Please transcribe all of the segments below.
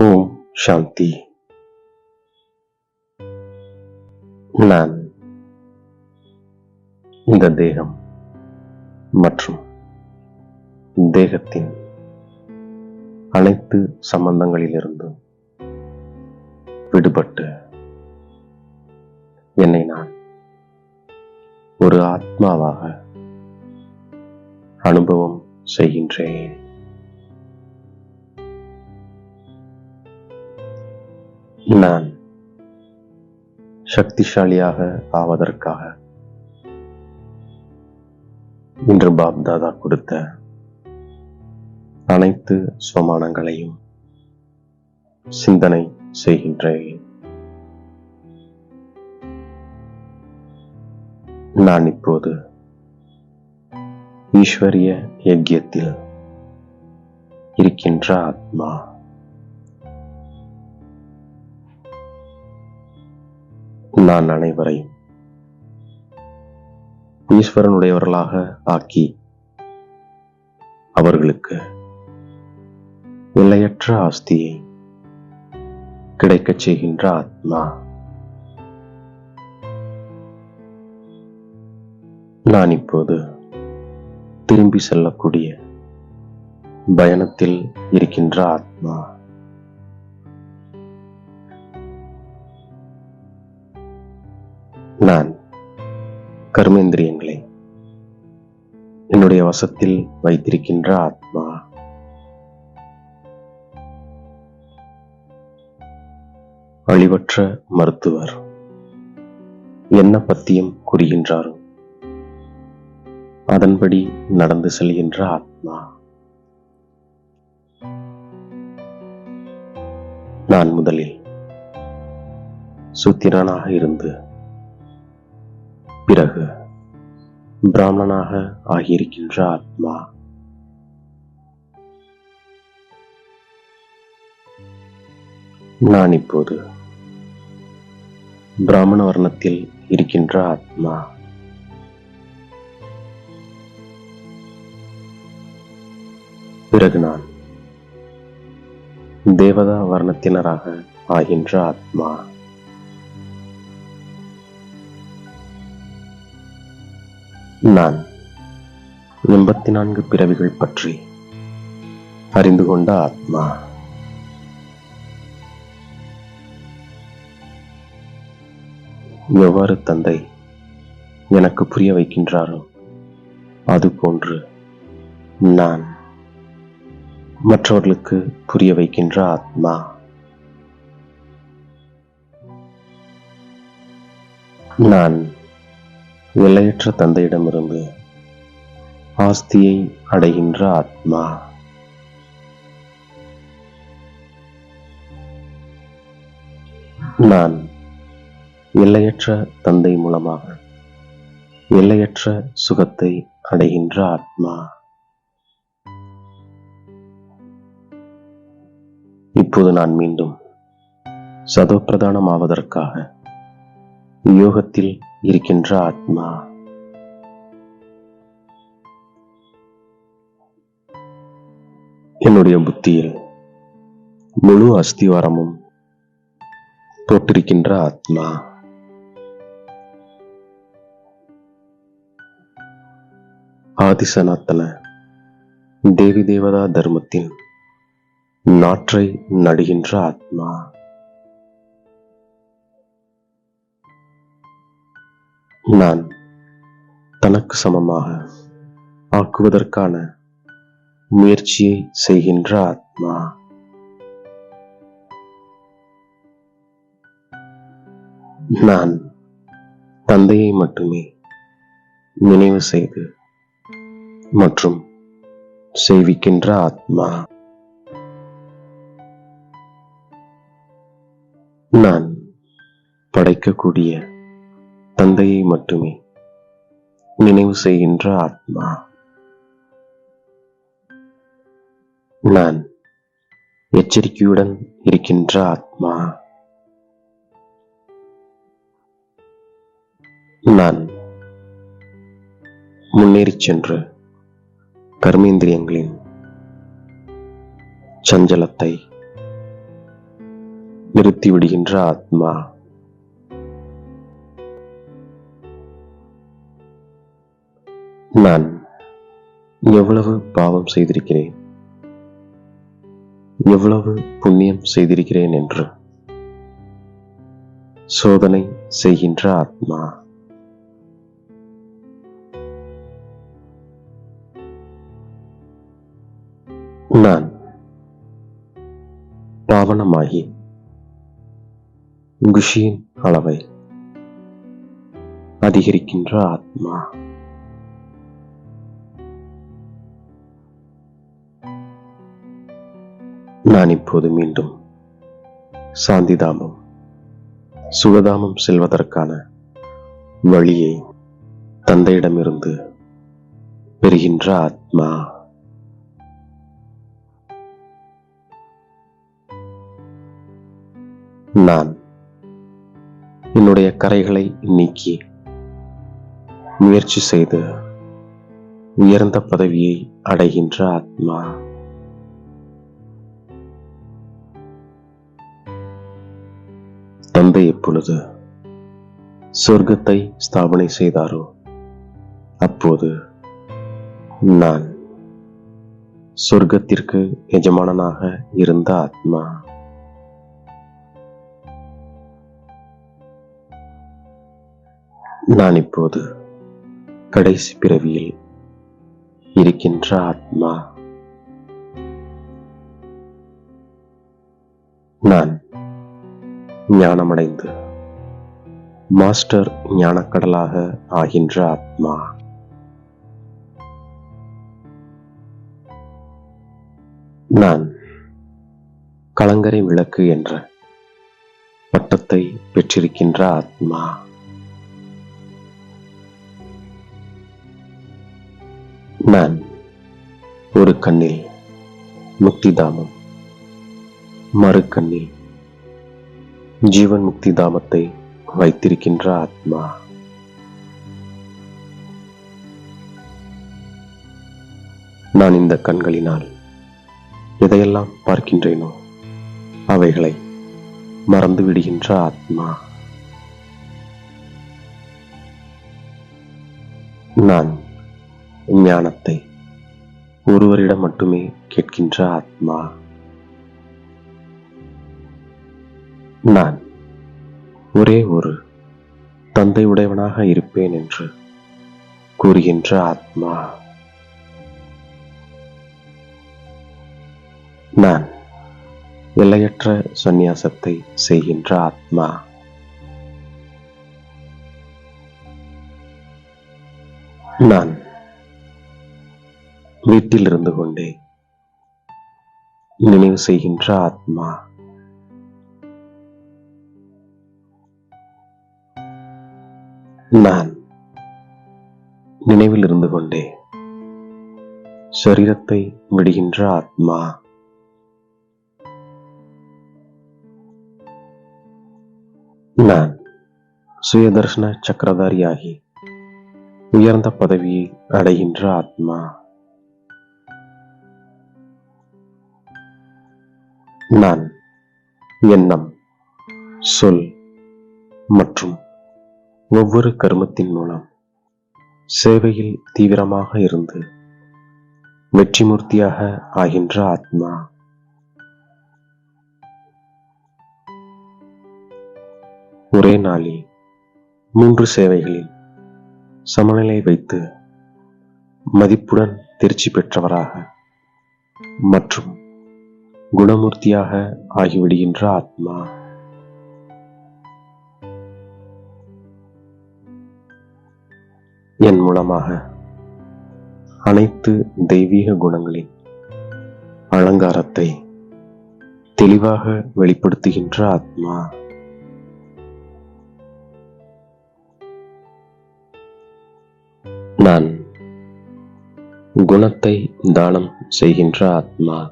ஓம் சாந்தி நான் இந்த தேகம் மற்றும் தேகத்தின் அனைத்து சம்பந்தங்களிலிருந்தும் விடுபட்டு என்னை நான் ஒரு ஆத்மாவாக அனுபவம் செய்கின்றேன் நான் சக்திசாலியாக ஆவதற்காக இன்று பாப்தாதா கொடுத்த அனைத்து சுவமானங்களையும் சிந்தனை செய்கின்றேன். நான் இப்போது ஈஸ்வரிய யஜ்யத்தில் இருக்கின்ற ஆத்மா நான் அனைவரையும் ஈஸ்வரனுடையவர்களாக ஆக்கி அவர்களுக்கு எல்லையற்ற ஆஸ்தியை கிடைக்கச் செய்கின்ற ஆத்மா. நான் இப்போது திரும்பி செல்லக்கூடிய பயணத்தில் இருக்கின்ற ஆத்மா. கர்மேந்திரியங்களை என்னுடைய வசத்தில் வைத்திருக்கின்ற ஆத்மா. அழிவற்ற மருத்துவர் என்ன பத்தியம் கூறுகின்றாரோ அதன்படி நடந்து செல்கின்ற ஆத்மா. நான் முதலில் சூத்திரனாக இருந்து பிறகு பிராமணனாக ஆகியிருக்கின்ற ஆத்மா. நான் இப்போது பிராமண வர்ணத்தில் இருக்கின்ற ஆத்மா. பிறகு நான் தேவதா வர்ணத்தினராக ஆகின்ற ஆத்மா. நான் எண்பத்தி நான்கு பிறவிகள் பற்றி அறிந்து கொண்ட ஆத்மா. எவ்வாறு தந்தை எனக்கு புரிய வைக்கின்றாரோ அதுபோன்று நான் மற்றவர்களுக்கு புரிய வைக்கின்ற ஆத்மா. நான் எல்லையற்ற தந்தையிடமிருந்து ஆஸ்தியை அடைகின்ற ஆத்மா. நான் எல்லையற்ற தந்தை மூலமாக எல்லையற்ற சுகத்தை அடைகின்ற ஆத்மா. இப்போது நான் மீண்டும் சதோப்பிரதானம் ஆவதற்காக யோகத்தில் இருக்கின்ற ஆத்மா. என்னுடைய புத்தியில் முழு அஸ்திவாரமும் தொட்டிருக்கின்ற ஆத்மா. ஆதிசனாத்தன தேவி தேவதா தர்மத்தின் நாற்றை நடுகின்ற ஆத்மா. நான் தனக்கு சமமாக ஆக்குவதற்கான முயற்சியை செய்கின்ற ஆத்மா. நான் தந்தையை மட்டுமே நினைவு செய்து மற்றும் செய்விக்கின்ற ஆத்மா. நான் படைக்கக்கூடிய தந்தையை மட்டுமே நினைவு செய்கின்ற ஆத்மா. நான் எச்சரிக்கையுடன் இருக்கின்ற ஆத்மா. நான் முன்னேறிச் சென்று கர்மேந்திரியங்களின் சஞ்சலத்தை நிறுத்திவிடுகின்ற ஆத்மா. நான் எவ்வளவு பாவம் செய்திருக்கிறேன்? எவ்வளவு புண்ணியம் செய்திருக்கிறேன் என்று சோதனை செய்கின்ற ஆத்மா. நான் பாவனமாகி குஷியின் அளவை அதிகரிக்கின்ற ஆத்மா. நான் இப்போது மீண்டும் சாந்திதாமம் சுகதாமம் செல்வதற்கான வழியை தந்தையிடமிருந்து பெறுகின்ற ஆத்மா. நான் என்னுடைய கரைகளை நீக்கி முயற்சி செய்து உயர்ந்த பதவியை அடைகின்ற ஆத்மா. தந்தை எப்பொழுது சொர்க்கத்தை ஸ்தாபனை செய்தாரோ அப்போது நான் சொர்க்கத்திற்கு எஜமானனாக இருந்த ஆத்மா. நான் இப்போது கடைசி பிறவியில் இருக்கின்ற ஆத்மா. நான் ஞானமடைந்து. மாஸ்டர் ஞானக்கடலாக ஆகின்ற ஆத்மா. நான் கலங்கரை விளக்கு என்ற பட்டத்தை பெற்றிருக்கின்ற ஆத்மா. நான் ஒரு கண்ணில் முக்திதாமம் மறு கண்ணில் ஜீவன் முக்தி தாமத்தை வைத்திருக்கின்ற ஆத்மா. நான் இந்த கண்களினால் எதையெல்லாம் பார்க்கின்றேனோ அவைகளை மறந்து விடுகின்ற ஆத்மா. நான் ஞானத்தை ஒருவரிடம் மட்டுமே கேட்கின்ற ஆத்மா. நான் ஒரே ஒரு தந்தை உடையவனாக இருப்பேன் என்று கூறுகின்ற ஆத்மா. நான் எல்லையற்ற சந்நியாசத்தை செய்கின்ற ஆத்மா. நான் வீட்டில் இருந்து கொண்டே நினைவு செய்கின்ற ஆத்மா. நான் நினைவில் இருந்து கொண்டே சரீரத்தை விடுகின்ற ஆத்மா. நான் சுயதர்ஷன சக்கரதாரியாகி உயர்ந்த பதவியை அடைகின்ற ஆத்மா. நான் எண்ணம் சொல் மற்றும் ஒவ்வொரு கர்மத்தின் மூலம் சேவையில் தீவிரமாக இருந்து வெற்றிமூர்த்தியாக ஆகின்ற ஆத்மா. ஒரே நாளில் மூன்று சேவைகளில் சமநிலை வைத்து மதிப்புடன் தேர்ச்சி பெற்றவராக மற்றும் குணமூர்த்தியாக ஆகிவிடுகின்ற ஆத்மா. என் மூலமாக. அனைத்து தெய்வீக குணங்களின் அலங்காரத்தை தெளிவாக வெளிப்படுத்துகின்ற ஆத்மா. நான் குணத்தை தானம் செய்கின்ற ஆத்மா.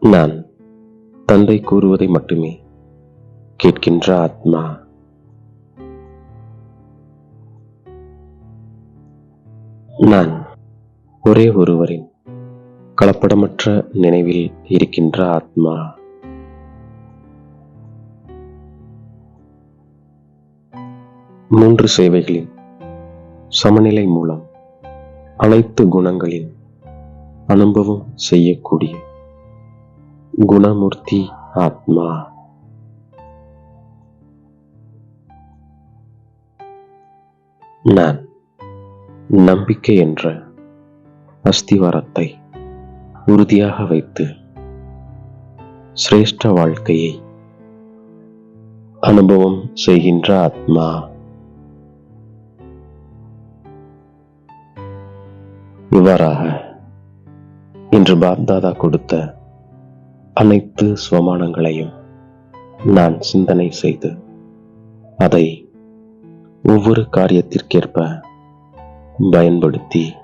நான் தந்தை கூறுவதை மட்டுமே கேட்கின்ற ஆத்மா. நான் ஒரே ஒருவரின் கலப்படமற்ற நினைவில் இருக்கின்ற ஆத்மா. மூன்று சேவைகளின் சமநிலை மூலம் அனைத்து குணங்களின் அனுபவம் செய்யக்கூடிய குணமூர்த்தி ஆத்மா. நான் நம்பிக்கை என்ற அஸ்திவாரத்தை உறுதியாக வைத்து சிரேஷ்ட வாழ்க்கையை அனுபவம் செய்கின்ற ஆத்மா. இவ்வாறாக இன்று பாப்தாதா கொடுத்த அனைத்து சுவமானங்களையும் நான் சிந்தனை செய்து அதை ஒவ்வொரு காரியத்திற்கேற்ப பயன்படுத்தி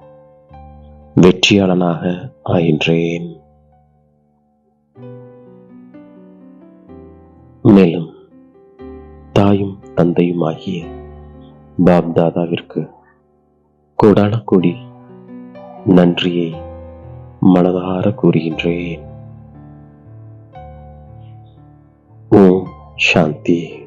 வெற்றியாளனாக ஆகின்றேன். மேலும் தாயும் தந்தையுமாகிய பாப்தாதாவிற்கு கொடான கூடி நன்றியை மனதார கூறுகின்றேன். ஓம் சாந்தி.